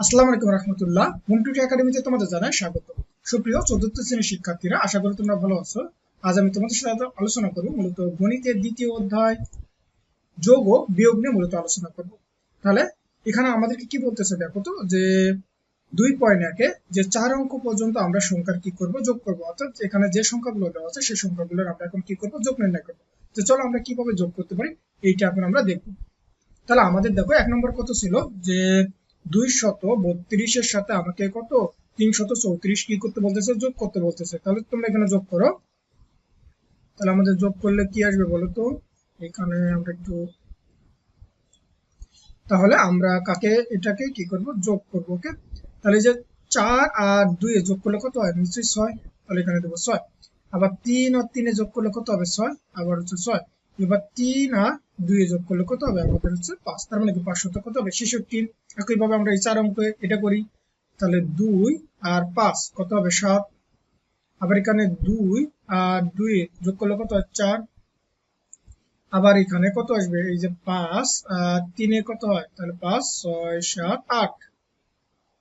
আসসালামু একাডেমিতে তোমাদের জানাই স্বাগত। সুপ্রিয় চতুর্থ শ্রেণির শিক্ষার্থীরা, আশা করি তোমরা ভালো আছো। আজ আমি তোমাদের আলোচনা মূলত গণিতের দ্বিতীয় অধ্যায়, যোগ ও বিয়োগ নিয়ে মূলত আলোচনা তাহলে এখানে আমাদেরকে কি বলতেছে দেখো তো, যে দুই পয়েন্ট একে, যে চার অঙ্ক পর্যন্ত আমরা সংখ্যার কি করব, যোগ করব। অর্থাৎ এখানে যে সংখ্যাগুলো দেওয়া আছে, সেই সংখ্যাগুলোর আমরা এখন কি করব, যোগ নির্ণয় করব। তো চলো আমরা কীভাবে যোগ করতে পারি, এইটা এখন আমরা দেখব। তাহলে আমাদের দেখো, এক নম্বর কত ছিল? যে দুই শত বত্রিশের সাথে আমাকে কত? তিনশত চৌত্রিশ কি করতে বলতেছে? যোগ করতে বলতেছে। তাহলে তোমরা এখানে যোগ করো। তাহলে আমাদের যোগ করলে কি আসবে বলো তো? এখানে আমরা একটু তাহলে আমরা কাকে, এটাকে কি করব? যোগ করব, ওকে? তাহলে যে চার আর দুই যোগ করলে কত হয়? নিশ্চয়ই ছয়। তাহলে এখানে দেবো ছয়। আবার তিন আর তিনে যোগ করলে কত হবে? ছয়। আবার হচ্ছে ছয়। এবার তিন আর দুই যোগ করলে কত হবে? আমাদের হচ্ছে পাঁচ। তার মানে কি পাঁচশত কত হবে? ছেষট্টি। একইভাবে আমরা এই চার অঙ্কে এটা করি। তাহলে দুই আর পাঁচ কত হবে? সাত। আবার এখানে দুই আর দুই যোগ করলে কত হয়? চার। আবার এখানে কত আসবে? এই যে পাঁচ আর তিনে কত হয়? তাহলে পাঁচ, ছয়, সাত, আট।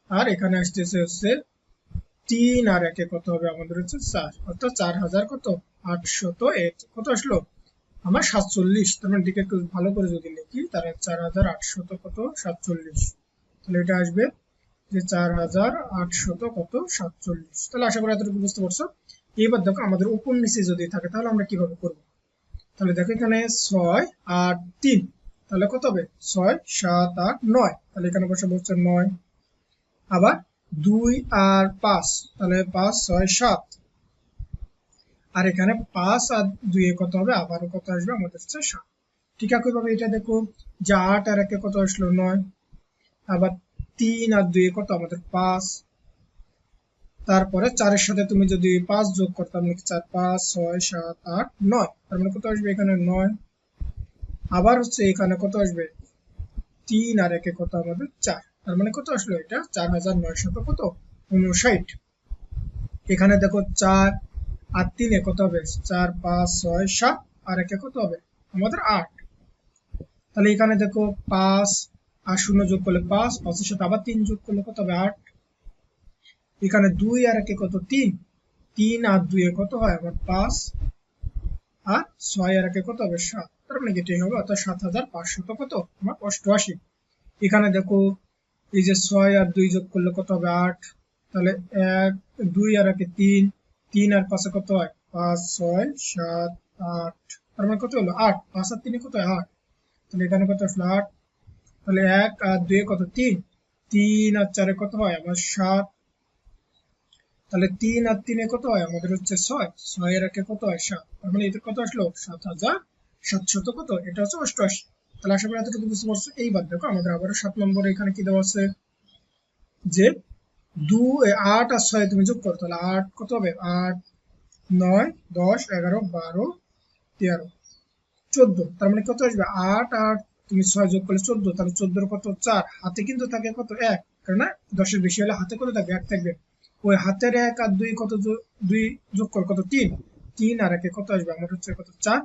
আর এখানে আসতেছে হচ্ছে তিন আর একে কত হবে? আমাদের হচ্ছে চার। অর্থাৎ চার হাজার কত? আটশত এক। কত আসলো? আমার সাতচল্লিশ, তার মানে দিকে একটু ভালো করে যদি লিখি, তাহলে চার হাজার আটশত কত? সাতচল্লিশ। তাহলে এটা আসবে যে চার হাজার আটশত কত? সাতচল্লিশ। তাহলে আশা করি এতটুকু বুঝতে পারছ। এবার দেখো আমাদের উপর নিচে যদি থাকে, তাহলে আমরা কীভাবে করব? তাহলে দেখো এখানে ছয় আর তিন। তাহলে কত হবে? ছয়, সাত, আট, নয়। তাহলে এখানে বসে বলছে নয়। আবার দুই আর পাঁচ। তাহলে পাঁচ, ছয়, সাত। আর এখানে পাঁচ আর দুই কত হবে? আবারও কত আসবে? আমাদের হচ্ছে সাত। ঠিক একইভাবে এটা দেখো, যে আট আর একে কত আসলো? নয়। আবার তিন আর দুই কত? আমাদের পাঁচ। তারপরে চারের সাথে তুমি যদি পাঁচ যোগ করতাম নাকি চার? পাঁচ, ছয়, সাত, আট, নয়। তার মানে কত আসবে এখানে? নয়। আবার হচ্ছে এখানে কত আসবে? তিন আর একে কত? আমাদের চার। তার মানে কত আসলো এটা? চার হাজার নয়শত কত? উনষাট। এখানে দেখো চার আর তিনে কত হবে? চার, পাঁচ, ছয়, সাত, আর একে কত হবে? আমাদের আট। তাহলে এখানে দেখো পাঁচ, আর শূন্য যোগ করলে পাঁচ, পাঁচের সাথে আবার তিন যোগ করলে কত হবে? আট। এখানে দুই আর একে কত? তিন। তিন আর দুই কত হয়? আমার পাঁচ। আর ছয় আর একে কত হবে? সাত। তার মানে এটাই হবে? অর্থাৎ সাত হাজার পাঁচশত কত? আমার অষ্টআশি। এখানে দেখো এই যে ছয় আর দুই যোগ করলে কত হবে? আট। তাহলে এক, দুই আর একে তিন তিন আর পাঁচে কত হয়? পাঁচ, ছয়, সাত, আট। তার মানে কত হলো? আট। পাঁচ আর তিনে কত হয়? আট। তাহলে এখানে কত আসলো? আট। তাহলে এক আর দুই কত? তিন। তিন আর চারে কত হয়? আমার সাত। তাহলে তিন আর তিনে কত হয়? আমাদের হচ্ছে ছয়। ছয় এর একে কত হয়? সাত। তার মানে এটা কত আসলো? সাত হাজার সাতশত কত? এটা হচ্ছে অষ্টআশি। তাহলে আশা করি এতটুকু বুঝতে পারছ। এইবার দেখো, আমাদের আবারও সাত নম্বরে এখানে কি দেওয়া আছে? যে দু আট আর ছয় তুমি যোগ করো, তাহলে আট কত হবে? আট, নয়, দশ, এগারো, বারো, তেরো, চোদ্দ। তার মানে কত আসবে? আট আট, তুমি ছয় যোগ করলে চোদ্দ, তাহলে চোদ্দোর কত? চার। হাতে কিন্তু থাকে কত? এক। কেননা দশের বেশি হলে হাতে কত থাকবে? এক থাকবে। ওই হাতের এক আর দুই কত দুই যোগ কর, কত? তিন। তিন আর একে কত আসবে? আমাদের হচ্ছে কত? চার।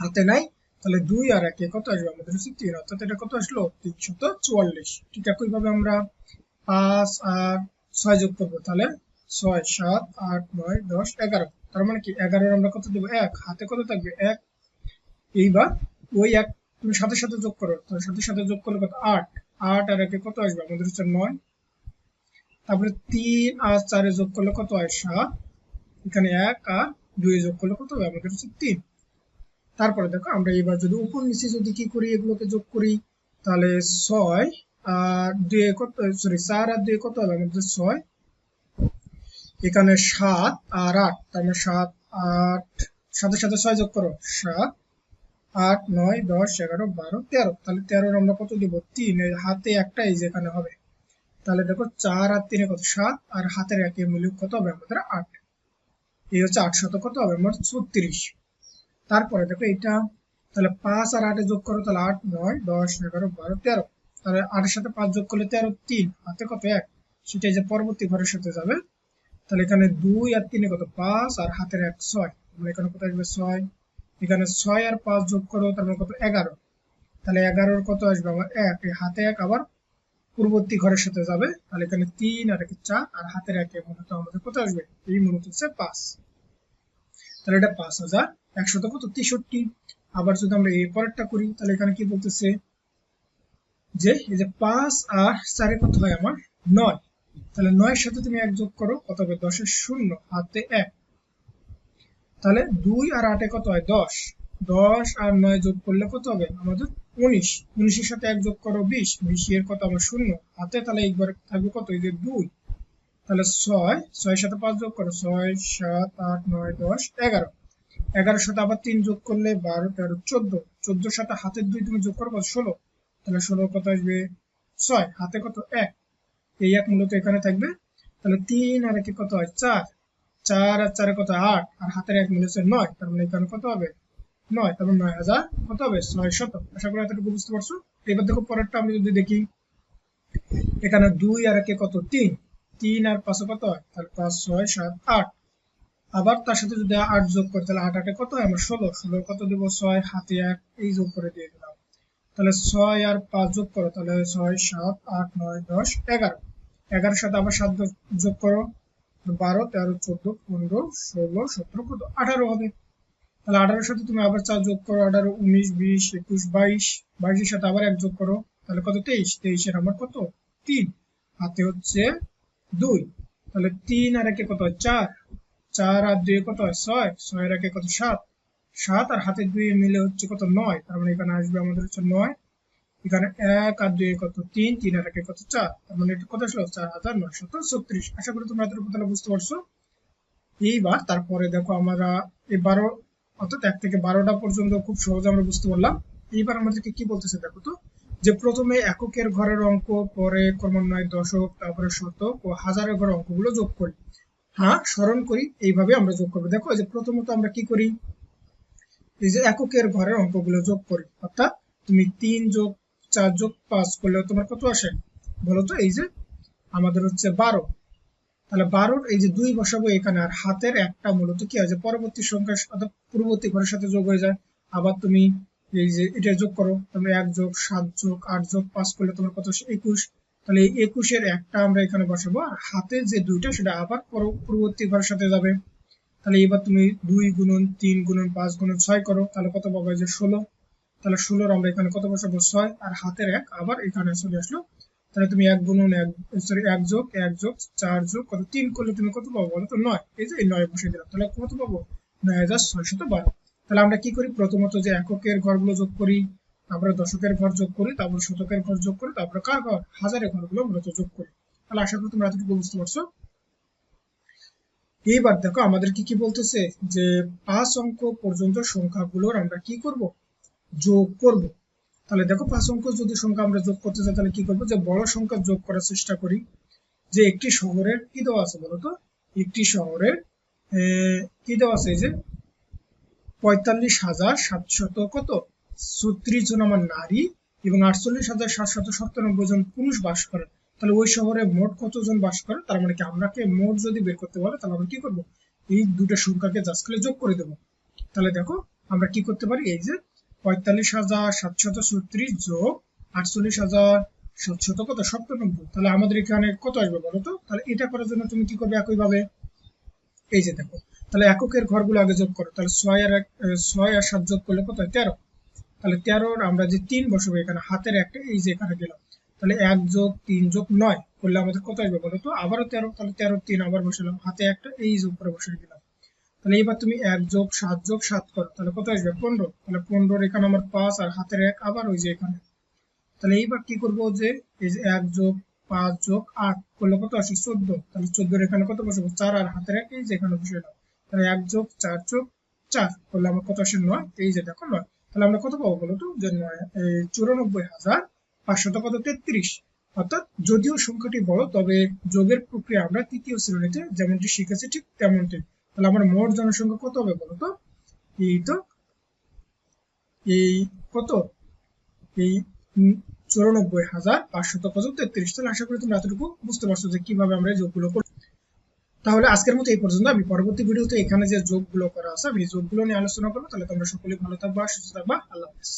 হাতে নাই, তাহলে দুই আর একে কত আসবে? আমাদের হচ্ছে তিন। অর্থাৎ এটা কত আসলো? তিনশত চুয়াল্লিশ। ঠিক একইভাবে আমরা পাঁচ আর ছয় যোগ করব তাহলে ছয়, সাত, আট, নয়, দশ, এগারো। তার মানে কি? এগারোর আমরা কত দেবো? এক। হাতে কত থাকবে? এক। এইবার ওই এক তুমি সাথে সাথে যোগ করো। তাহলে সাথে সাথে যোগ করলে কত? আট। আট আর একে কত আসবে? আমাদের হচ্ছে নয়। তারপরে তিন আর চারে যোগ করলে কত হয়? সাত। এখানে এক আর দুই যোগ করলে কত হবে? আমাদের হচ্ছে তিন। তারপরে দেখো, আমরা এবার যদি উপর নিচে যদি কি করি, এগুলোকে যোগ করি, তাহলে ছয় আর দুই কত সরি চার আর দুই কত হবে আমাদের ছয়। এখানে সাত আর আট, তার মানে সাত, আট, সাথে সাথে ছয় যোগ করো, সাত, আট, নয়, দশ, এগারো, বারো, তেরো। তাহলে তেরোর আমরা কত দিব? তিন। হাতে একটা এই যেখানে হবে। তাহলে দেখো চার আর তিনে কত? সাত। আর হাতের একের মূল্য কত হবে? আমাদের আট। এই হচ্ছে আট শত কত হবে? আমার ছত্রিশ। তারপরে দেখো এটা তাহলে পাঁচ আর আটে যোগ করো, তাহলে আট, নয়, দশ, এগারো, বারো, তেরো। তাহলে আটের সাথে পাঁচ যোগ করলে তেরো, তিন। হাতে কত এক? সেটাই যে পরবর্তী ঘরের সাথে যাবে। তাহলে এখানে দুই আর তিনে কত? পাঁচ আর হাতের এক ছয়। মানে এখানে কত আসবে? ছয়। এখানে ছয় আর পাঁচ যোগ করো, তার মানে কত? এগারো। তাহলে এগারোর কত আসবে? আমার এক। হাতে এক আবার পূর্ববর্তী ঘরের সাথে যাবে। তাহলে এখানে তিন আর একে চার আর হাতের একে মূলত আমাদের কত আসবে? এই মূলত হচ্ছে পাঁচ। তাহলে এটা পাঁচ হাজার একশত কত? তেষট্টি। আবার যদি আমরা এই পরেরটা করি, তাহলে এখানে কি বলতেছে? যে, এই যে পাঁচ আর চারে কত হয় আমার? নয়। তাহলে নয়ের সাথে তুমি এক যোগ করো, কত হবে? দশের শূন্য, হাতে এক। তাহলে দুই আর আটে কত হয়? দশ। দশ আর নয় যোগ করলে কত হবে? আমাদের উনিশ। উনিশের সাথে এক যোগ করো, বিশ। বিশ এর কত আমার শূন্য। হাতে তাহলে একবার থাকবে কত? এই যে দুই। তাহলে ছয়। ছয়ের সাথে পাঁচ যোগ করো। ছয়, সাত, আট, নয়, দশ, এগারো। এগারোর সাথে আবার তিন যোগ করলে বারো, তেরো, চোদ্দ। চোদ্দোর সাথে হাতের দুই তুমি যোগ করো ষোলো। তাহলে ষোলো কত আসবে? ছয়। হাতে কত? এক। এই এক মূলত এখানে থাকবে। তাহলে তিন আর একে কত হয়? চার। চার আর চারে কত? আট। আর হাতের এক মিলে হচ্ছে নয়। তার মানে এখানে কত হবে? নয়। তারপর নয় হাজার কত হবে? ছয় শত আশা করি এতটুকু বুঝতে পারছ? এবার দেখো পরেরটা আমি যদি দেখি। এখানে দুই আর একে কত? তিন। তিন আর পাঁচে কত হয়? তাহলে পাঁচ, ছয়, সাত, আট। আবার তার সাথে যদি আট যোগ করি, তাহলে আট আটে কত হয়? আমার ষোলো। ষোলো কত দেবো? ছয়। হাতে এক। এই যোগ করে দিয়ে দিলাম। তাহলে ছয় আর পাঁচ যোগ করো, তাহলে ছয়, সাত, আট, নয়, দশ, এগারো। এগারোর সাথে আবার সাত যোগ করো, বারো, তেরো, চোদ্দ, পনেরো, ষোলো, সতেরো কত আঠারো হবে। তাহলে আঠারোর সাথে তুমি আবার চার যোগ করো, আঠারো, উনিশ, বিশ, একুশ, বাইশ, বাইশের সাথে আবার এক যোগ করো, তাহলে কত? তেইশ। তেইশের আমার কত? তিন। হাতে হচ্ছে দুই। তাহলে তিন আর একে কত চার। চার আর দুই কত হয়? ছয়। ছয়ের একে কত? সাত। সাত আর হাতে দুই মিলে হচ্ছে কত নয়, তার মানে এখানে আসবে আমাদের হচ্ছে নয়। এখানে এক আর দুই কত তিন তিন আর একে কত চার, তার মানে এটা কত আসলো? চার হাজার নয়শত ছত্রিশ। আশা করি তোমরা এতটুকু তাহলে বুঝতে পারছ। এইবার তারপরে দেখো আমরা এই বারো অর্থাৎ এক থেকে বারোটা পর্যন্ত খুব সহজে আমরা বুঝতে পারলাম। এইবার আমাদেরকে কি বলতেছে দেখো তো, যে প্রথমে এককের ঘরের অঙ্ক, পরে ক্রমান্বয়ে দশক, তারপরে শতক ও হাজারের ঘরের অঙ্কগুলো যোগ করি। হ্যাঁ স্মরণ করি, এইভাবে আমরা যোগ করব। দেখো যে প্রথমত আমরা কি করি? এই যে এককের ঘরের অঙ্কগুলো যোগ করি, অর্থাৎ তুমি তিন যোগ চার যোগ পাঁচ করলেও তোমার কত আসে? বলতো এই যে আমাদের হচ্ছে বারো। তাহলে বারোর এই যে দুই বসাবো এখানে, আর হাতের একটা মূলত কি আছে পরবর্তী সংখ্যা অর্থাৎ পূর্ববর্তী ঘরের সাথে যোগ হয়ে যায়। আবার তুমি এই যে এটা যোগ করো তুমি এক যোগ, সাত যোগ, আট যোগ, পাঁচ করলে তোমার কত আসে? একুশ। তাহলে এই একুশের একটা আমরা এখানে বসাবো, আর হাতে যে দুইটা সেটা আবার পরবর্তী ঘরের সাথে যাবে। তাহলে এবার তুমি দুই গুণন তিন গুণন পাঁচ গুণন ছয় করো, তাহলে কত পাবো? যে ষোলো। তাহলে ষোলোর আমরা এখানে কত বসাবো? ছয়। আর হাতের এক আবার এখানে চলে আসলো। তাহলে তুমি এক গুণন এক সরি এক যোগ এক যোগ, চার যোগ, কত তিন করলে তুমি কত পাবো বলো তো? নয়। এই যে নয় বসে দিলাম। তাহলে কত পাবো? নয় হাজার ছয়শত বারো। তাহলে আমরা কি করি? প্রথমত যে এককের ঘরগুলো যোগ করি, তারপরে দশকের ঘর যোগ করি, তারপরে শতকের ঘর যোগ করি, তারপরে কার ঘর? হাজারের ঘরগুলো মূলত যোগ করি। তাহলে আশা করি তোমরা এতটুকু বুঝতে পারছ। এইবার দেখো আমাদের কি কি বলতেছে যে পাঁচ অঙ্ক পর্যন্ত সংখ্যাগুলোর আমরা কি করব? যোগ করব। তাহলে দেখো পাঁচ অঙ্ক যদি সংখ্যা আমরা যোগ করতে চাই, তাহলে কি করব? যে বড় সংখ্যা যোগ করার চেষ্টা করি। যে একটি শহরের কি দেওয়া আছে বলতো? একটি শহরের কি দেওয়া আছে যে? পঁয়তাল্লিশ হাজার সাতশত কত? ছত্রিশ জন আমার নারী এবং আটচল্লিশ হাজার সাতশত সত্তানব্বই জন পুরুষ বাস করেন। তাহলে ওই শহরে মোট কতজন বাস করে? তার মানে কি আমরাকে মোট যদি বের করতে বলে, তাহলে আমরা কি করব? এই দুটো সংখ্যাকে জাস্ট করে যোগ করে দেবো। তাহলে দেখো, আমরা কি করতে পারি? এই যে পঁয়তাল্লিশ হাজার সাতশত ছত্রিশ যোগ আটচল্লিশ হাজার সাতশত কত? সপ্তানব্বই তাহলে আমাদের এখানে কত আসবে বলো তো? তাহলে এটা করার জন্য তুমি কি করবে একইভাবে? এই যে দেখো, তাহলে এককের ঘরগুলো আগে যোগ করো। তাহলে ছয় আর ছয় আর সাত যোগ করলে কত হয়? তেরো। তাহলে তেরোর আমরা যে তিন বসবো এখানে, হাতের একটা, এই যে এখানে গেলাম। তাহলে এক যোগ তিন যোগ নয় করলে আমাদের কত আসবে বলো তো? আবারও তেরো, তাহলে তেরো তিন আবার বসালাম। হাতে একটা এই যোগ করে বসে দিলাম। তাহলে এবার তুমি এক যোগ সাত যোগ সাত করো। তাহলে কত আসবে? পনেরো। তাহলে পনেরোর এখানে আমার পাঁচ আর হাতের এক আবার ওই যে এখানে। তাহলে এইবার কি করব যে, এই যে এক যোগ পাঁচ যোগ আট করলে কত আসে? চোদ্দ। তাহলে চোদ্দোর এখানে কত বসবো? চার আর হাতের এক এই যে এখানে বসে তাহলে এক যোগ চার যোগ চার করলে আমার কত আসে? নয়। এই যে দেখো নয়। তাহলে আমরা কত পাবো বলো তো? যে নয় চুরানব্বই হাজার তেত্রিশ। অর্থাৎ যদিও সংখ্যাটি বড়, তবে যোগের প্রক্রিয়া আমরা তৃতীয় শ্রেণীতে যেমনটি শিখেছি ঠিক তেমনটি। তাহলে আমার মোট জনসংখ্যা কত হবে বলতো এই তো, এই কত? এই হাজার পাঁচশত কত তেত্রিশ। তাহলে আশা করি তোমরা এতটুকু বুঝতে পারছ যে কীভাবে আমরা যোগগুলো করব তাহলে আজকের মতো এই পর্যন্ত। আমি পরবর্তী ভিডিওতে এখানে যে যোগগুলো করা আছে, আমি যোগগুলো নিয়ে আলোচনা করব। তাহলে তোমরা সকলে ভালো থাকবা, সুস্থ থাকবা। আল্লাহ হাফিজ।